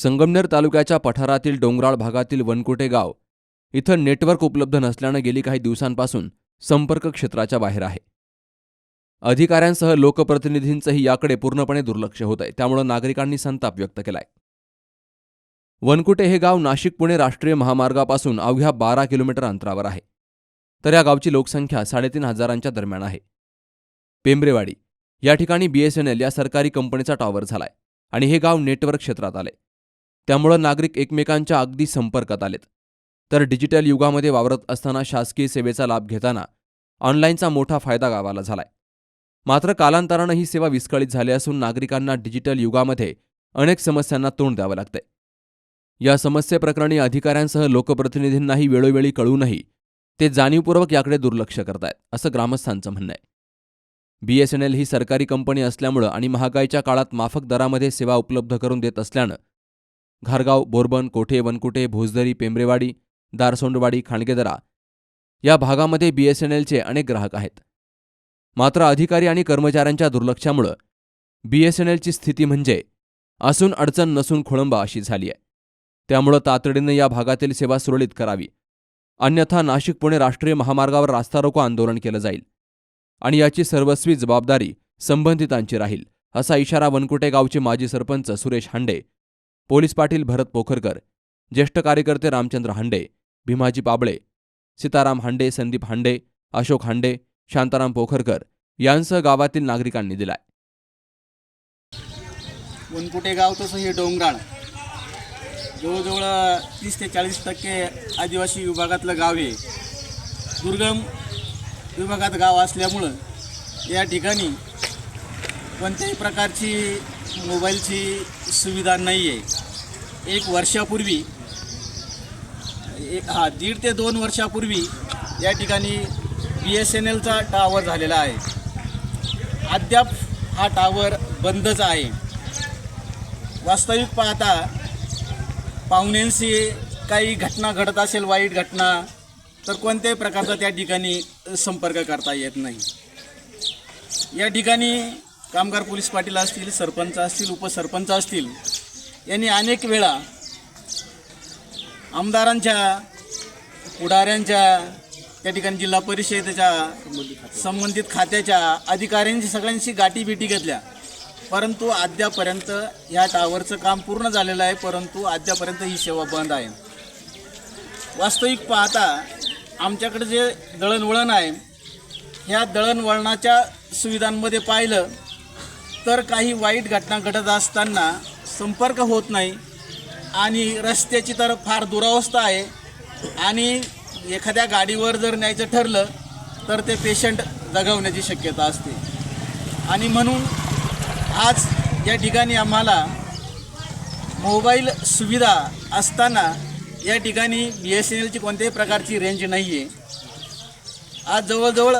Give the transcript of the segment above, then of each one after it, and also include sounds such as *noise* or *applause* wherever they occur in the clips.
संगमनेर तालुक्याच्या पठारातील डोंगराळ भागातील वनकुटे गाव इथं नेटवर्क उपलब्ध नसल्यानं गेली काही दिवसांपासून संपर्क क्षेत्राच्या बाहेर आहे. अधिकाऱ्यांसह लोकप्रतिनिधींचंही याकडे पूर्णपणे दुर्लक्ष होत आहे त्यामुळे नागरिकांनी संताप व्यक्त केलाय. वनकुटे हे गाव नाशिक पुणे राष्ट्रीय महामार्गापासून अवघ्या बारा किलोमीटर अंतरावर आहे. तर या गावची लोकसंख्या साडेतीन हजारांच्या दरम्यान आहे. पेंबरेवाडी या ठिकाणी बीएसएनएल या सरकारी कंपनीचा टॉवर झालाय आणि हे गाव नेटवर्क क्षेत्रात आले त्यामुळं नागरिक एकमेकांच्या अगदी संपर्कात आलेत. तर डिजिटल युगामध्ये वावरत असताना शासकीय सेवेचा लाभ घेताना ऑनलाईनचा मोठा फायदा गावाला झालाय. मात्र कालांतरानं ही सेवा विस्कळीत झाली असून नागरिकांना डिजिटल युगामध्ये अनेक समस्यांना तोंड द्यावं लागतंय. या समस्येप्रकरणी अधिकाऱ्यांसह लोकप्रतिनिधींनाही वेळोवेळी कळूनही ते जाणीवपूर्वक याकडे दुर्लक्ष करतायत असं ग्रामस्थांचं म्हणणं आहे. बीएसएनएल ही सरकारी कंपनी असल्यामुळं आणि महागाईच्या काळात माफक दरामध्ये सेवा उपलब्ध करून देत असल्यानं घारगाव बोरबन कोठे वनकुटे भोजदरी पेंबरेवाडी दारसोंडवाडी खाणगेदरा या भागामध्ये बीएसएनएलचे अनेक ग्राहक आहेत. मात्र अधिकारी आणि कर्मचाऱ्यांच्या दुर्लक्षामुळं बीएसएनएलची स्थिती म्हणजे असून अडचण नसून खोळंबा अशी झाली आहे. त्यामुळं तातडीनं या भागातील सेवा सुरळीत करावी. अन्यथा नाशिक पुणे राष्ट्रीय महामार्गावर रास्ता रोको आंदोलन केलं जाईल आणि याची सर्वस्वी जबाबदारी संबंधितांची राहील असा इशारा वनकुटे गावचे माजी सरपंच सुरेश हांडे पोलीस पाटील भरत पोखरकर ज्येष्ठ कार्यकर्ते रामचंद्र हांडे भीमाजी पाबळे सीताराम हांडे संदीप हांडे अशोक हांडे शांताराम पोखरकर यांसह गावातील नागरिकांनी दिलाय. वनकुटे गाव तसं हे डोंगराळ. जवळजवळ तीस ते चाळीस टक्के आदिवासी विभागातलं गाव आहे दुर्गम विभागात गाव असल्यामुळं या ठिकाणी कोणत्याही प्रकारची मोबाईलची सुविधा नाही आहे एक वर्षापूर्वी एक हा दीड ते दोन वर्षापूर्वी या ठिकाणी बी एस एन एलचा टावर झालेला आहे. अद्याप हा टावर बंदच आहे. वास्तविक पाहता पाहुण्यांशी काही घटना घडत असेल वाईट घटना तर कोणत्याही प्रकारचा त्या ठिकाणी संपर्क करता येत नाही. या ठिकाणी कामगार पोलीस पाटील असतील सरपंच असतील उपसरपंच असतील यांनी अनेक वेळा आमदारांच्या पुढाऱ्यांच्या त्या ठिकाणी जिल्हा परिषदेच्या संबंधित खात्याच्या अधिकाऱ्यांची सगळ्यांशी गाठी भेटी घेतल्या. परंतु अद्यापर्यंत ह्या टावरचं काम पूर्ण झालेलं आहे परंतु अद्यापर्यंत ही सेवा बंद आहे. वास्तविक पाहता आमच्याकडे जे दळणवळण आहे ह्या दळणवळणाच्या सुविधांमध्ये पाहिलं तर काही वाईट घटना घडत असताना संपर्क होत नाही आणि रस्त्याची तर फार दुरावस्था आहे आणि एखाद्या गाडीवर जर न्यायचं ठरलं तर ते पेशंट जगवण्याची शक्यता असते. आणि म्हणून आज या ठिकाणी आम्हाला मोबाईल सुविधा असताना या ठिकाणी बी एस एन एलची कोणत्याही प्रकारची रेंज नाही आहे आज जवळजवळ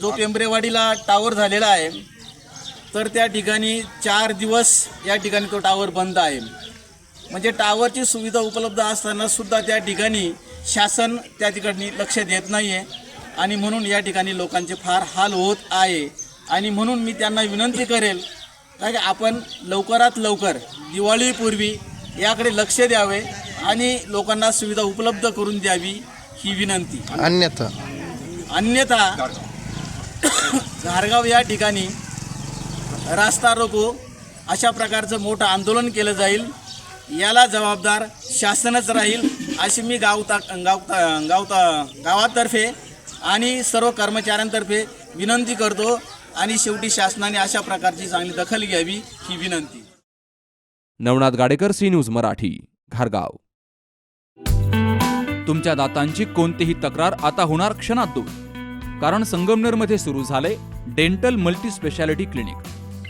जो पेंबरेवाडीला टावर झालेला आहे तर त्या ठिकाणी चार दिवस या ठिकाणी तो टावर बंद आहे. म्हणजे टावरची सुविधा उपलब्ध असताना सुद्धा त्या ठिकाणी शासन त्या ठिकाणी लक्ष देत नाही आहे आणि म्हणून या ठिकाणी लोकांचे फार हाल होत आहे. आणि म्हणून मी त्यांना विनंती करेल का की आपण लवकरात लवकर दिवाळीपूर्वी याकडे लक्ष द्यावे आणि लोकांना सुविधा उपलब्ध करून द्यावी ही विनंती. अन्यथा. अन्यथा *coughs* घारगाव या ठिकाणी रास्ता रोको अशा प्रकारचं मोठं आंदोलन केलं जाईल. याला जबाबदार शासनच राहील अशी मी गावता गावता गावता गावातर्फे आणि सर्व कर्मचाऱ्यांतर्फे विनंती करतो आणि शेवटी शासनाने अशा प्रकारची चांगली दखल घ्यावी ही विनंती. नवनाथ गाडेकर सी न्यूज मराठी घारगाव. तुमच्या दातांची कोणतीही तक्रार आता होणार क्षणात दूर. कारण संगमनेरमध्ये सुरू झाले डेंटल मल्टी स्पेशालिटी क्लिनिक